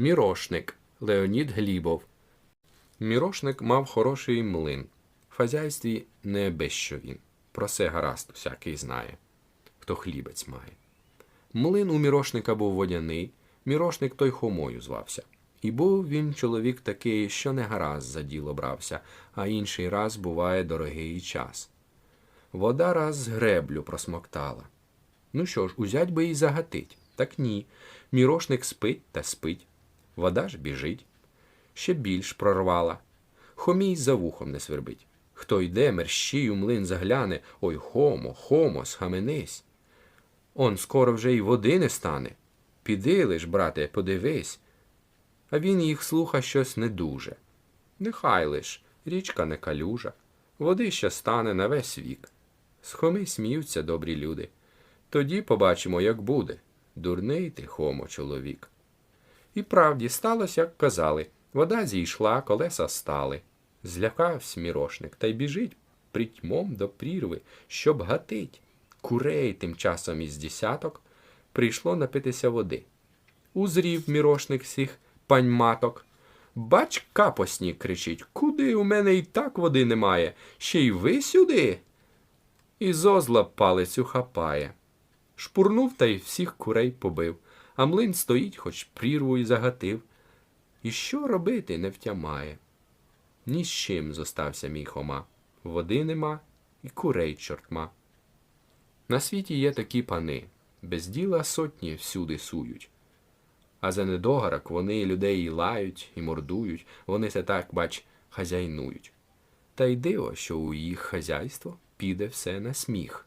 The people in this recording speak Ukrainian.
Мірошник Леонід Глібов. Мірошник мав хороший млин. В хазяйстві не безщо він. Про це гаразд всякий знає, хто хлібець має. Млин у мірошника був водяний, мірошник той хомою звався. І був він чоловік такий, що не гаразд за діло брався, а інший раз буває дорогий час. Вода раз греблю просмоктала. Ну що ж, узять би і загатить. Так ні. Мірошник спить та спить. Вода ж біжить. Ще більш прорвала. Хомій за вухом не свербить. Хто йде, мерщій у млин загляне. Ой, хомо, хомо, схаменись. Он скоро вже й води не стане. Піди лиш, брате, подивись. А він їх слуха щось не дуже. Нехай лиш, річка не калюжа, води ще стане на весь вік. З хоми сміються добрі люди. Тоді побачимо, як буде. Дурний ти, хомо, чоловік. І правді сталося, як казали. Вода зійшла, колеса стали. Злякався мірошник та й біжить притьмом до прірви, щоб гатить. Курей тим часом із десяток прийшло напитися води. Узрів мірошник всіх пань маток. Бач, капосні, кричить, куди у мене і так води немає, ще й ви сюди. І зозла палицю хапає. Шпурнув та й всіх курей побив, а млин стоїть, хоч прірву й загатив. І що робити не втямає. Ні з чим зостався мій хома. Води нема і курей чортма. На світі є такі пани, без діла сотні всюди сують. А за недогарок вони людей і лають, і мордують, вони це так, бач, хазяйнують. Та й диво, що у їх хазяйство піде все на сміх.